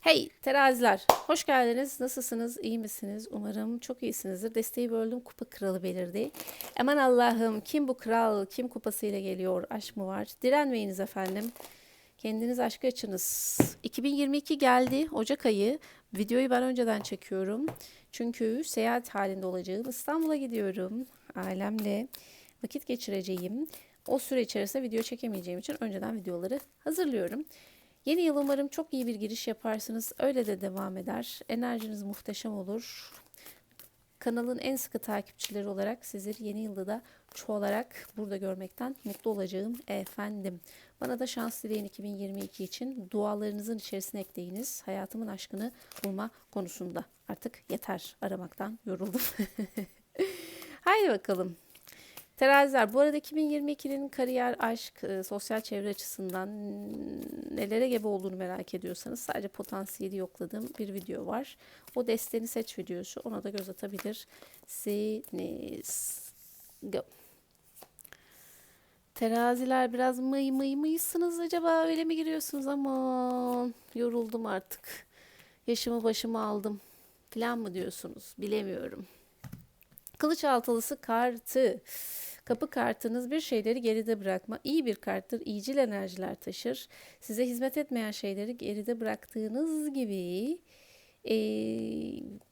Hey teraziler, hoş geldiniz. Nasılsınız? İyi misiniz? Umarım çok iyisinizdir. Desteği böldüm, kupa kralı belirdi. Aman Allah'ım, kim bu kral, kim kupasıyla geliyor? Aşk mı var? Direnmeyiniz efendim. Kendiniz aşkı açınız. 2022 geldi, Ocak ayı. Videoyu ben önceden çekiyorum. Çünkü seyahat halinde olacağım. İstanbul'a gidiyorum. Ailemle vakit geçireceğim. O süre içerisinde video çekemeyeceğim için önceden videoları hazırlıyorum. Yeni yıl umarım çok iyi bir giriş yaparsınız. Öyle de devam eder. Enerjiniz muhteşem olur. Kanalın en sıkı takipçileri olarak sizleri yeni yılda da çoğalarak burada görmekten mutlu olacağım efendim. Bana da şans dileyin 2022 için. Dualarınızın içerisine ekleyiniz. Hayatımın aşkını bulma konusunda. Artık yeter aramaktan yoruldum. Haydi bakalım. Teraziler bu arada 2022'nin kariyer, aşk, e, sosyal çevre açısından nelere gebe olduğunu merak ediyorsanız sadece potansiyeli yokladığım bir video var. O desteni seç videosu. Ona da göz atabilirsiniz. Go. Teraziler biraz mıy mıy mıysınız acaba öyle mi giriyorsunuz aman yoruldum artık. Yaşımı başımı aldım falan mı diyorsunuz bilemiyorum. Kılıç altılısı kartı. Kapı kartınız bir şeyleri geride bırakma. İyi bir karttır. İyicil enerjiler taşır. Size hizmet etmeyen şeyleri geride bıraktığınız gibi e,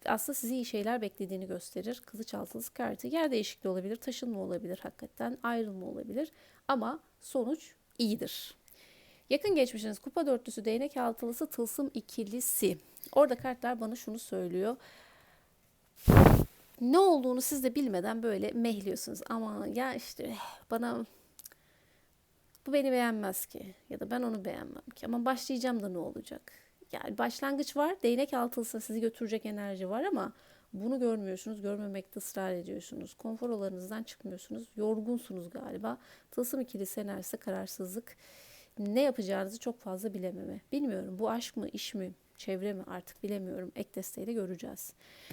aslında sizi iyi şeyler beklediğini gösterir. Kılıç altılısı kartı. Yer değişikliği olabilir, taşınma olabilir hakikaten, ayrılma olabilir. Ama sonuç iyidir. Yakın geçmişiniz kupa dörtlüsü, değnek altılısı, tılsım ikilisi. Orada kartlar bana şunu söylüyor ne olduğunu siz de bilmeden böyle mehliyorsunuz. Ama ya işte bana bu beni beğenmez ki ya da ben onu beğenmem ki ama başlayacağım da ne olacak? Yani başlangıç var. Değnek altılsa sizi götürecek enerji var ama bunu görmüyorsunuz. Görmemekte ısrar ediyorsunuz. Konfor alanınızdan çıkmıyorsunuz. Yorgunsunuz galiba. Tılsım ikilisi enerjisi kararsızlık. Ne yapacağınızı çok fazla bilememe. Bilmiyorum bu aşk mı iş mi çevre mi artık bilemiyorum. Ek desteğiyle göreceğiz.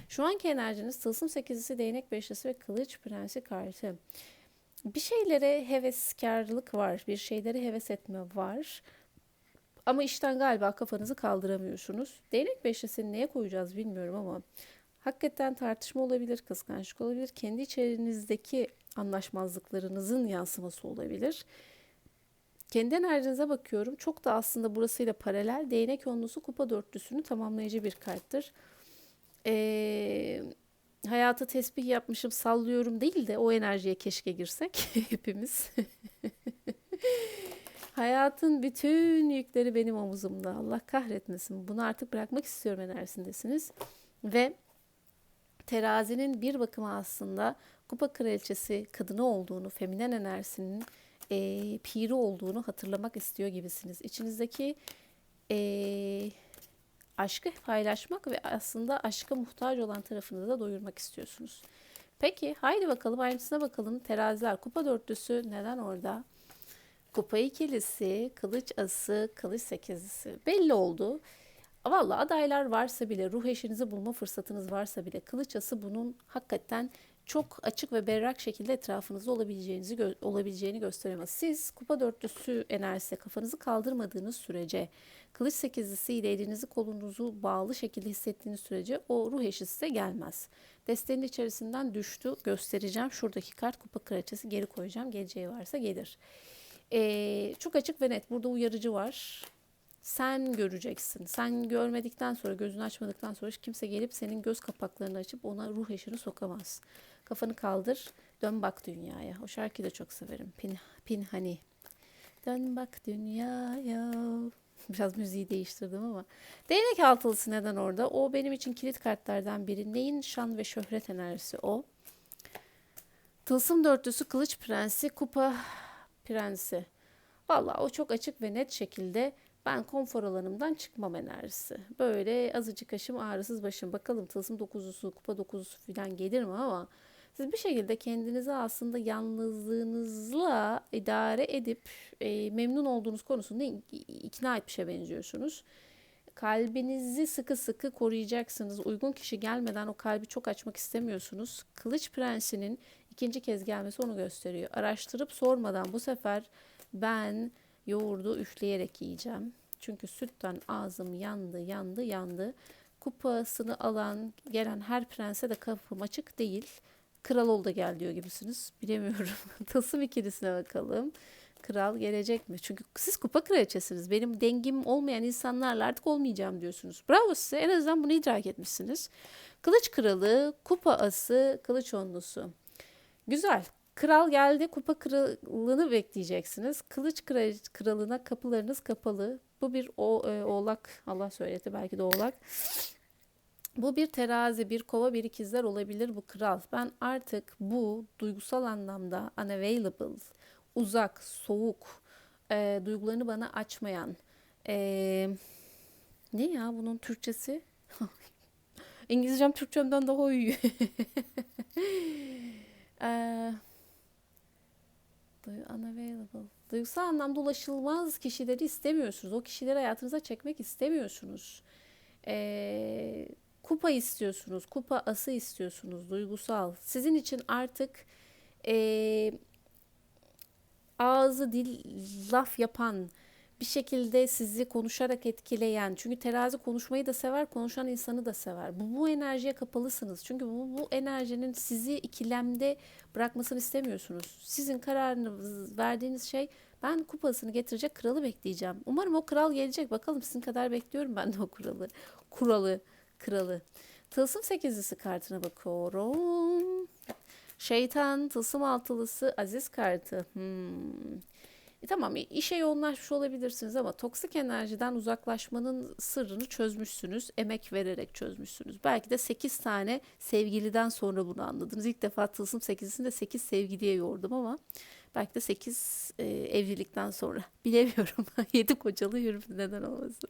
Şu anki enerjiniz tılsım sekizisi, değnek beşlisi ve kılıç prensi kartı. Bir şeylere heveskarlık var. Bir şeylere heves etme var. Ama işten galiba kafanızı kaldıramıyorsunuz. Değnek beşlisini neye koyacağız bilmiyorum ama hakikaten tartışma olabilir, kıskançlık olabilir. Kendi içerinizdeki anlaşmazlıklarınızın yansıması olabilir. Kendi enerjinize bakıyorum. Çok da aslında burasıyla paralel. Değnek onlusu kupa dörtlüsünü tamamlayıcı bir karttır. Ee, hayata tesbih yapmışım sallıyorum değil de o enerjiye keşke girsek hepimiz. Hayatın bütün yükleri benim omuzumda. Allah kahretmesin. Bunu artık bırakmak istiyorum enerjisindesiniz. Ve terazinin bir bakıma aslında kupa kraliçesi kadını olduğunu, feminen enerjisinin e, piri olduğunu hatırlamak istiyor gibisiniz. İçinizdeki e, aşkı paylaşmak ve aslında aşka muhtaç olan tarafını da doyurmak istiyorsunuz. Peki haydi bakalım ayrıntısına bakalım. Teraziler kupa dörtlüsü neden orada? Kupa ikilisi, kılıç ası, kılıç sekizlisi. Belli oldu. Valla adaylar varsa bile, ruh eşinizi bulma fırsatınız varsa bile kılıç ası bunun hakikaten çok açık ve berrak şekilde etrafınızda olabileceğinizi gö- olabileceğini gösteremez. Siz kupa dörtlüsü enerjisiyle kafanızı kaldırmadığınız sürece, kılıç sekizlisiyle elinizi kolunuzu bağlı şekilde hissettiğiniz sürece o ruh eşi size gelmez. Desteğin içerisinden düştü. Göstereceğim. Şuradaki kart kupa kraliçesi geri koyacağım. Geleceği varsa gelir. Ee, çok açık ve net. Burada uyarıcı var. Sen göreceksin. Sen görmedikten sonra, gözünü açmadıktan sonra kimse gelip senin göz kapaklarını açıp ona ruh eşini sokamaz. Kafanı kaldır, dön bak dünyaya. O şarkıyı da çok severim. Pin, pin hani. Dön bak dünyaya. Biraz müziği değiştirdim ama. Değnek altılısı neden orada? O benim için kilit kartlardan biri. Neyin şan ve şöhret enerjisi o? Tılsım dörtlüsü, kılıç prensi, kupa prensi. Valla o çok açık ve net şekilde ben konfor alanımdan çıkmam enerjisi. Böyle azıcık aşım ağrısız başım. Bakalım tılsım dokuzusu, kupa dokuzusu falan gelir mi ama siz bir şekilde kendinizi aslında yalnızlığınızla idare edip e, memnun olduğunuz konusunda ikna etmişe benziyorsunuz. Kalbinizi sıkı sıkı koruyacaksınız. Uygun kişi gelmeden o kalbi çok açmak istemiyorsunuz. Kılıç Prensi'nin ikinci kez gelmesi onu gösteriyor. Araştırıp sormadan bu sefer ben yoğurdu üfleyerek yiyeceğim. Çünkü sütten ağzım yandı, yandı, yandı. Kupasını alan, gelen her prense de kapım açık değil. Kral ol da gel diyor gibisiniz. Bilemiyorum. Tılsım ikilisine bakalım. Kral gelecek mi? Çünkü siz kupa kraliçesiniz. Benim dengim olmayan insanlarla artık olmayacağım diyorsunuz. Bravo size. En azından bunu idrak etmişsiniz. Kılıç kralı, kupa ası, kılıç onlusu. Güzel. Kral geldi. Kupa kralını bekleyeceksiniz. Kılıç kral- kralına kapılarınız kapalı. Bu bir o, e, oğlak. Allah söyletti. Belki de oğlak. Bu bir terazi, bir kova, bir ikizler olabilir bu kral. Ben artık bu duygusal anlamda unavailable, uzak, soğuk, e, duygularını bana açmayan, e, ne ya bunun Türkçesi? İngilizcem Türkçemden daha iyi. e, unavailable. Duygusal anlamda ulaşılmaz kişileri istemiyorsunuz. O kişileri hayatınıza çekmek istemiyorsunuz. E, kupa istiyorsunuz, kupa ası istiyorsunuz, duygusal. Sizin için artık e, ağzı dil laf yapan bir şekilde sizi konuşarak etkileyen çünkü terazi konuşmayı da sever konuşan insanı da sever. Bu, bu enerjiye kapalısınız. Çünkü bu, bu enerjinin sizi ikilemde bırakmasını istemiyorsunuz. Sizin kararını verdiğiniz şey ben kupasını getirecek kralı bekleyeceğim. Umarım o kral gelecek. Bakalım sizin kadar bekliyorum ben de o kralı kuralı kralı. Tılsım sekizlisi kartına bakıyorum. Şeytan, tılsım altılısı, aziz kartı. Hmm. E tamam işe yoğunlaşmış olabilirsiniz ama toksik enerjiden uzaklaşmanın sırrını çözmüşsünüz. Emek vererek çözmüşsünüz. Belki de 8 tane sevgiliden sonra bunu anladınız. İlk defa tılsım 8'ini de 8 sevgiliye yordum ama belki de 8 e, evlilikten sonra. Bilemiyorum. 7 kocalı yürüdü neden olmasın.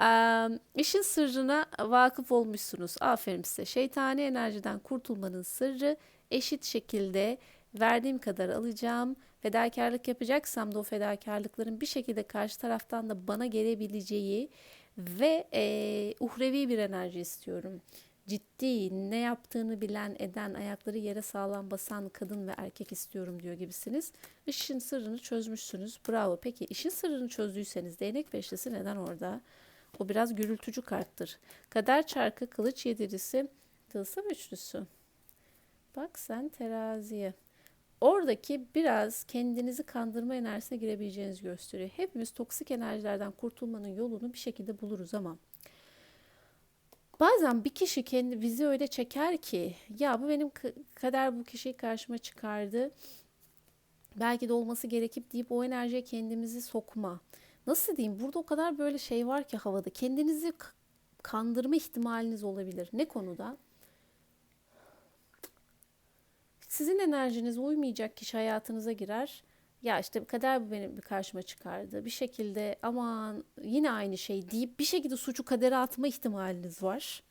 Ee, işin sırrına vakıf olmuşsunuz. Aferin size. Şeytani enerjiden kurtulmanın sırrı eşit şekilde verdiğim kadar alacağım. Fedakarlık yapacaksam da o fedakarlıkların bir şekilde karşı taraftan da bana gelebileceği ve e, uhrevi bir enerji istiyorum. Ciddi, ne yaptığını bilen, eden, ayakları yere sağlam basan kadın ve erkek istiyorum diyor gibisiniz. İşin sırrını çözmüşsünüz. Bravo. Peki işin sırrını çözdüyseniz değnek beşlisi neden orada? O biraz gürültücü karttır. Kader çarkı, kılıç yedirisi, tılsım üçlüsü. Bak sen teraziye. Oradaki biraz kendinizi kandırma enerjisine girebileceğinizi gösteriyor. Hepimiz toksik enerjilerden kurtulmanın yolunu bir şekilde buluruz ama bazen bir kişi kendi bizi öyle çeker ki ya bu benim kader bu kişiyi karşıma çıkardı. Belki de olması gerekip deyip o enerjiye kendimizi sokma nasıl diyeyim burada o kadar böyle şey var ki havada kendinizi kandırma ihtimaliniz olabilir. Ne konuda? Sizin enerjiniz uymayacak kişi hayatınıza girer. Ya işte kader bu benim bir karşıma çıkardı. Bir şekilde aman yine aynı şey deyip bir şekilde suçu kadere atma ihtimaliniz var.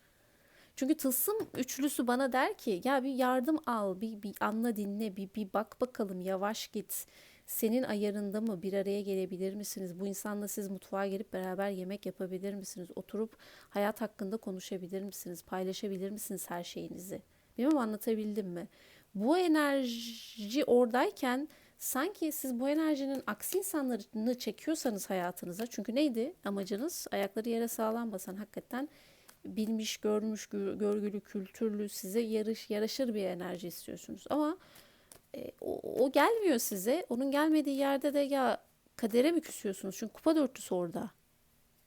Çünkü tılsım üçlüsü bana der ki ya bir yardım al, bir, bir anla dinle, bir, bir bak bakalım yavaş git senin ayarında mı bir araya gelebilir misiniz? Bu insanla siz mutfağa gelip beraber yemek yapabilir misiniz? Oturup hayat hakkında konuşabilir misiniz? Paylaşabilir misiniz her şeyinizi? Bilmem anlatabildim mi? Bu enerji oradayken sanki siz bu enerjinin aksi insanlarını çekiyorsanız hayatınıza çünkü neydi amacınız? Ayakları yere sağlam basan hakikaten bilmiş, görmüş, görgülü, kültürlü, size yarış, yaraşır bir enerji istiyorsunuz. Ama e, o, o gelmiyor size. Onun gelmediği yerde de ya kadere mi küsüyorsunuz? Çünkü kupa dörtlüsü orada.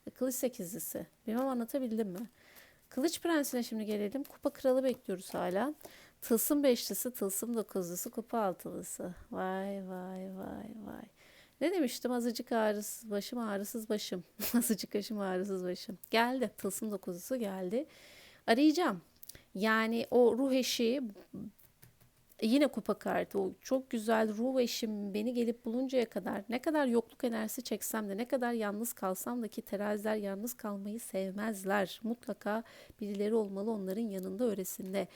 E, kılıç sekizlisi. Bilmem anlatabildim mi? Kılıç prensine şimdi gelelim. Kupa kralı bekliyoruz hala. Tılsım beşlisi, tılsım dokuzlusu, kupa altılısı. Vay vay vay vay. Ne demiştim? Azıcık ağrısız başım, ağrısız başım. Azıcık başım, ağrısız başım. Geldi. Tılsım dokuzlusu geldi. Arayacağım. Yani o ruh eşi yine kupa kartı o çok güzel ruh eşim beni gelip buluncaya kadar ne kadar yokluk enerjisi çeksem de ne kadar yalnız kalsam da ki teraziler yalnız kalmayı sevmezler. Mutlaka birileri olmalı onların yanında öresinde.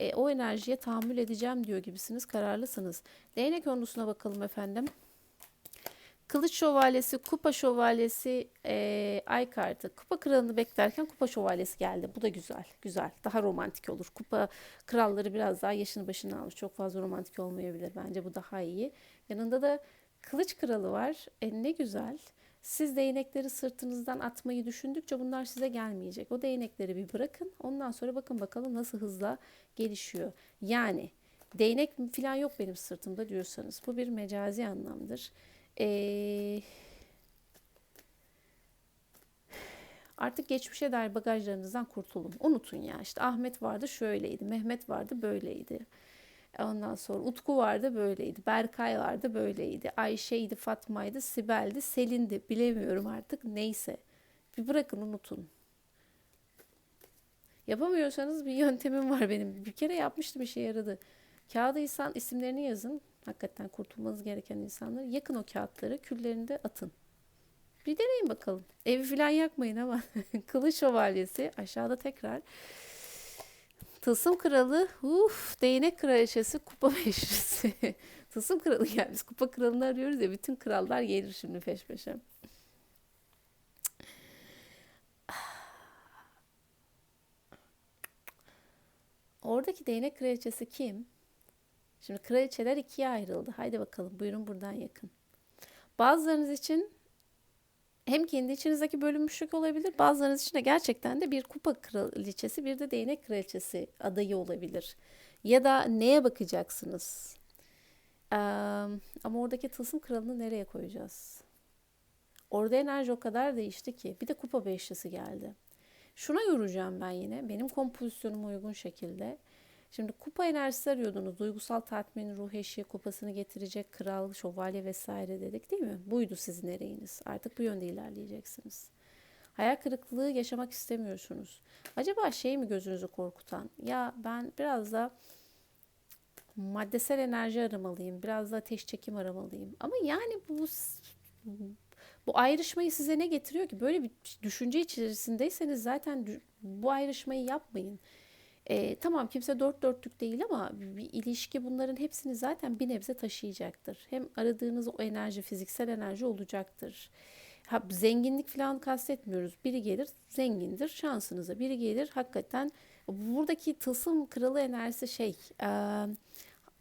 E, o enerjiye tahammül edeceğim diyor gibisiniz kararlısınız. Değnek onlusuna bakalım efendim. Kılıç şövalyesi, kupa şövalyesi, e, ay kartı. Kupa kralını beklerken kupa şövalyesi geldi. Bu da güzel, güzel. Daha romantik olur. Kupa kralları biraz daha yaşını başına almış. Çok fazla romantik olmayabilir bence. Bu daha iyi. Yanında da kılıç kralı var. E, ne güzel. Siz değnekleri sırtınızdan atmayı düşündükçe bunlar size gelmeyecek. O değnekleri bir bırakın. Ondan sonra bakın bakalım nasıl hızla gelişiyor. Yani değnek falan yok benim sırtımda diyorsanız bu bir mecazi anlamdır. Ee, artık geçmişe dair bagajlarınızdan kurtulun. Unutun ya işte Ahmet vardı şöyleydi, Mehmet vardı böyleydi. Ondan sonra Utku vardı böyleydi. Berkay vardı böyleydi. Ayşe'ydi, Fatma'ydı, Sibel'di, Selin'di. Bilemiyorum artık neyse. Bir bırakın unutun. Yapamıyorsanız bir yöntemim var benim. Bir kere yapmıştım işe yaradı. Kağıda insan isimlerini yazın. Hakikaten kurtulmanız gereken insanları. Yakın o kağıtları, küllerini de atın. Bir deneyin bakalım. Evi falan yakmayın ama. Kılıç şövalyesi aşağıda tekrar. Tılsım kralı, uf, değnek kraliçesi, kupa beşlisi. Tılsım kralı yani biz kupa kralını arıyoruz ya bütün krallar gelir şimdi peş peşe. Oradaki değnek kraliçesi kim? Şimdi kraliçeler ikiye ayrıldı. Haydi bakalım buyurun buradan yakın. Bazılarınız için hem kendi içinizdeki bölünmüşlük olabilir. Bazılarınız için de gerçekten de bir kupa kraliçesi bir de değnek kraliçesi adayı olabilir. Ya da neye bakacaksınız? Ee, ama oradaki tılsım kralını nereye koyacağız? Orada enerji o kadar değişti ki. Bir de kupa beşlisi geldi. Şuna yoracağım ben yine. Benim kompozisyonuma uygun şekilde. Şimdi kupa enerjisi arıyordunuz. Duygusal tatmin, ruh eşiği kupasını getirecek kral, şövalye vesaire dedik değil mi? Buydu sizin ereğiniz. Artık bu yönde ilerleyeceksiniz. Hayal kırıklığı yaşamak istemiyorsunuz. Acaba şey mi gözünüzü korkutan? Ya ben biraz da maddesel enerji aramalıyım. Biraz da ateş çekim aramalıyım. Ama yani bu bu ayrışmayı size ne getiriyor ki? Böyle bir düşünce içerisindeyseniz zaten bu ayrışmayı yapmayın. E, tamam kimse dört dörtlük değil ama bir ilişki bunların hepsini zaten bir nebze taşıyacaktır. Hem aradığınız o enerji, fiziksel enerji olacaktır. Ha, zenginlik falan kastetmiyoruz. Biri gelir zengindir şansınıza. Biri gelir hakikaten buradaki tılsım kralı enerjisi şey e,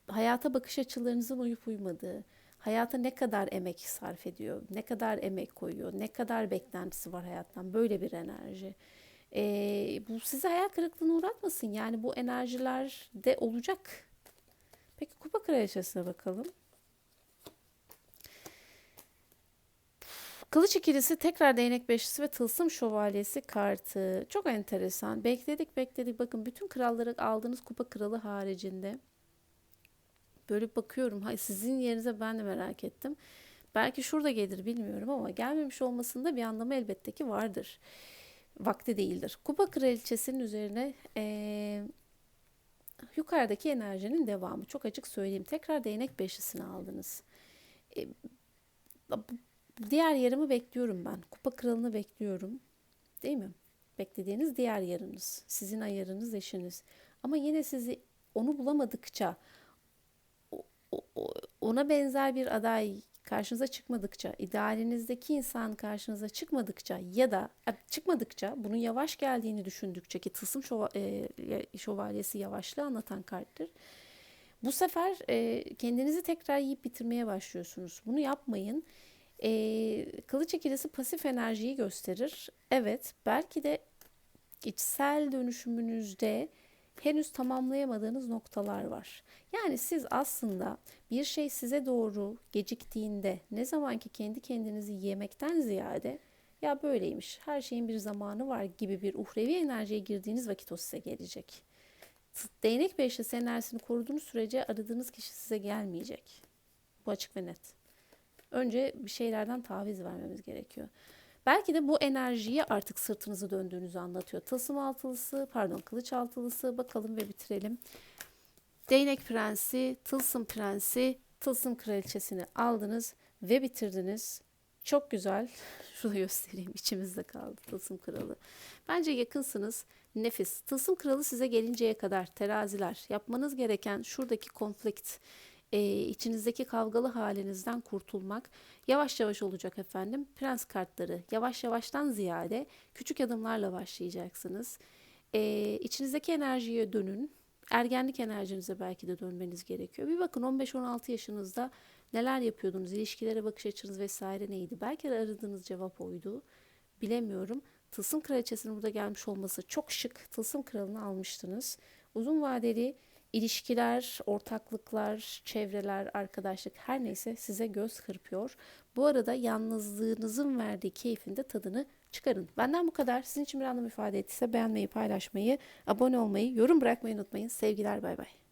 hayata bakış açılarınızın uyup uymadığı, hayata ne kadar emek sarf ediyor, ne kadar emek koyuyor, ne kadar beklentisi var hayattan böyle bir enerji. E, bu sizi hayal kırıklığına uğratmasın. Yani bu enerjiler de olacak. Peki kupa kraliçesine bakalım. Kılıç ikilisi tekrar değnek beşlisi ve tılsım şövalyesi kartı. Çok enteresan. Bekledik bekledik. Bakın bütün kralları aldığınız kupa kralı haricinde. Böyle bakıyorum. Hay sizin yerinize ben de merak ettim. Belki şurada gelir bilmiyorum ama gelmemiş olmasında bir anlamı elbette ki vardır vakti değildir. Kupa kraliçesinin üzerine e, yukarıdaki enerjinin devamı. Çok açık söyleyeyim. Tekrar değnek beşlisini aldınız. E, diğer yarımı bekliyorum ben. Kupa kralını bekliyorum. Değil mi? Beklediğiniz diğer yarınız. Sizin ayarınız, eşiniz. Ama yine sizi onu bulamadıkça ona benzer bir aday karşınıza çıkmadıkça, idealinizdeki insan karşınıza çıkmadıkça ya da e, çıkmadıkça bunun yavaş geldiğini düşündükçe ki tılsım şova, e, şövalyesi yavaşlığı anlatan karttır. Bu sefer e, kendinizi tekrar yiyip bitirmeye başlıyorsunuz. Bunu yapmayın. E, kılıç ikilisi pasif enerjiyi gösterir. Evet belki de içsel dönüşümünüzde henüz tamamlayamadığınız noktalar var. Yani siz aslında bir şey size doğru geciktiğinde ne zamanki kendi kendinizi yemekten ziyade ya böyleymiş her şeyin bir zamanı var gibi bir uhrevi enerjiye girdiğiniz vakit o size gelecek. Değnek beşlisi enerjisini koruduğunuz sürece aradığınız kişi size gelmeyecek. Bu açık ve net. Önce bir şeylerden taviz vermemiz gerekiyor. Belki de bu enerjiyi artık sırtınızı döndüğünüzü anlatıyor. Tılsım altılısı, pardon kılıç altılısı bakalım ve bitirelim. Değnek prensi, tılsım prensi, tılsım kraliçesini aldınız ve bitirdiniz. Çok güzel. Şunu göstereyim. içimizde kaldı tılsım kralı. Bence yakınsınız. Nefis. Tılsım kralı size gelinceye kadar teraziler. Yapmanız gereken şuradaki konflikt e, içinizdeki kavgalı halinizden kurtulmak yavaş yavaş olacak efendim. Prens kartları yavaş yavaştan ziyade küçük adımlarla başlayacaksınız. E, içinizdeki enerjiye dönün. Ergenlik enerjinize belki de dönmeniz gerekiyor. Bir bakın 15-16 yaşınızda Neler yapıyordunuz? İlişkilere bakış açınız vesaire neydi? Belki de aradığınız cevap oydu. Bilemiyorum. Tılsım kraliçesinin burada gelmiş olması çok şık. Tılsım kralını almıştınız. Uzun vadeli ilişkiler, ortaklıklar, çevreler, arkadaşlık her neyse size göz kırpıyor. Bu arada yalnızlığınızın verdiği keyfin de tadını çıkarın. Benden bu kadar. Sizin için bir anlam ifade ettiyse beğenmeyi, paylaşmayı, abone olmayı, yorum bırakmayı unutmayın. Sevgiler bay bay.